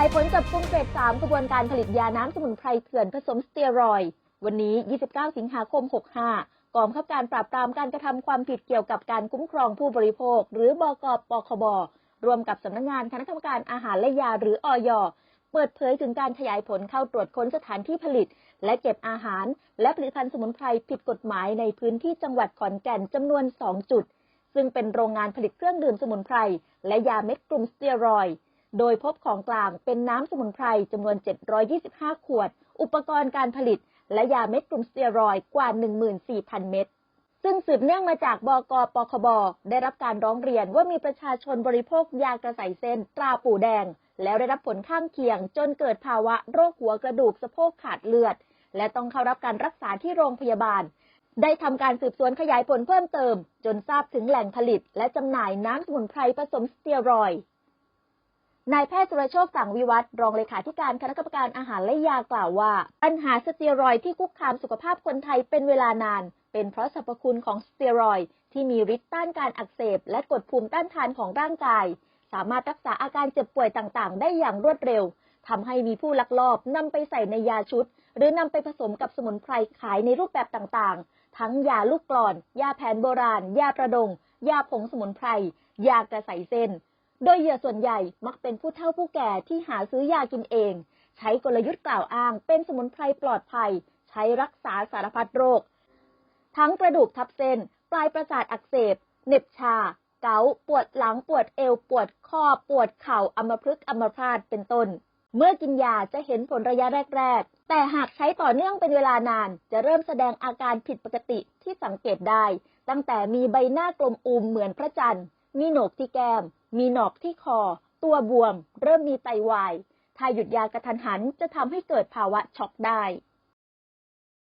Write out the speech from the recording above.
ายผลจับกุมเฟส3กระบวนการผลิตยาน้ำสมุนไพรเถื่อนผสมสเตียรอย์วันนี้ 29 สิงหาคม 65 กองคับการปราบปรามการกระทำความผิดเกี่ยวกับการคุ้มครองผู้บริโภค หรือบกปคบรวมกับสำนักงานคณะกรรมการอาหารและยาหรืออยเปิดเผยถึงการขยายผลเข้าตรวจค้นสถานที่ผลิต และเก็บอาหาร และผลิตภัณฑ์สมุนไพรผิดกฎหมายในพื้นที่จังหวัดขอนแก่นจำนวน 2 จุด ซึ่งเป็นโรงงานผลิตเครื่องดื่มสมุนไพรและยาเม็ดกลุ่มสเตียรอยด์ โดยพบของกลางเป็นน้ำสมุนไพรจำนวน 725 ขวด อุปกรณ์การผลิต และยาเม็ดกลุ่มสเตียรอยด์กว่า 14,000 เม็ด ซึ่งสืบเนื่องมาจากบกปคบ ได้รับการร้องเรียนว่ามีประชาชนบริโภคยากระใสเส้นตราปูแดง แล้วได้รับผลข้างเคียง จนเกิดภาวะโรคหัวกระดูกสะโพกขาดเลือด และต้องเข้ารับการรักษาที่โรงพยาบาลได้ทำการสืบสวนขยายผลเพิ่มเติม จนทราบถึงแหล่งผลิต และจำหน่ายน้ำสมุนไพรผสมสเตียรอยด์ นายแพทย์สุรโชคสังวิวัฒน์รองเลขาธิการคณะกรรมการอาหารและยากล่าวว่า ปัญหาสเตียรอยที่คุกคามสุขภาพคนไทยเป็นเวลานาน เป็นเพราะสรรพคุณของสเตียรอยที่มีฤทธิ์ต้านการอักเสบ และกดภูมิต้านทานของร่างกาย สามารถรักษาอาการเจ็บป่วยต่างๆ ได้อย่างรวดเร็วทำให้มีผู้ลักลอบนำไปใส่ในยาชุด หรือนำไปผสมกับสมุนไพรขายในรูปแบบต่างๆ ทั้งยาลูกกลอน ยาแผนโบราณ ยาประดง ยาผงสมุนไพร ยากระใสเส้น โดยเหยื่อส่วนใหญ่มักเป็นผู้เฒ่าผู้แก่ที่หาซื้อยากินเอง ใช้กลยุทธ์กล่าวอ้าง เป็นสมุนไพรปลอดภัย ใช้รักษาสารพัดโรค ทั้งกระดูกทับเส้น ปลายประสาทอักเสบเหน็บชา เกาปวดหลังปวดเอว ปวดข้อ ปวดเข่าอัมพฤกษ์อัมพาตเป็นต้น เมื่อกินยาจะเห็นผลระยะแรก ๆ แต่หากใช้ต่อเนื่องเป็นเวลานาน จะเริ่มแสดงอาการผิดปกติที่สังเกตได้ ตั้งแต่มีใบหน้ากลมอูมเหมือนพระจันทร์ มีโหนกที่แก้ม มีหนอกที่คอ ตัวบวม เริ่มมีไตวาย ถ้าหยุดยากระทันหันจะทำให้เกิดภาวะช็อกได้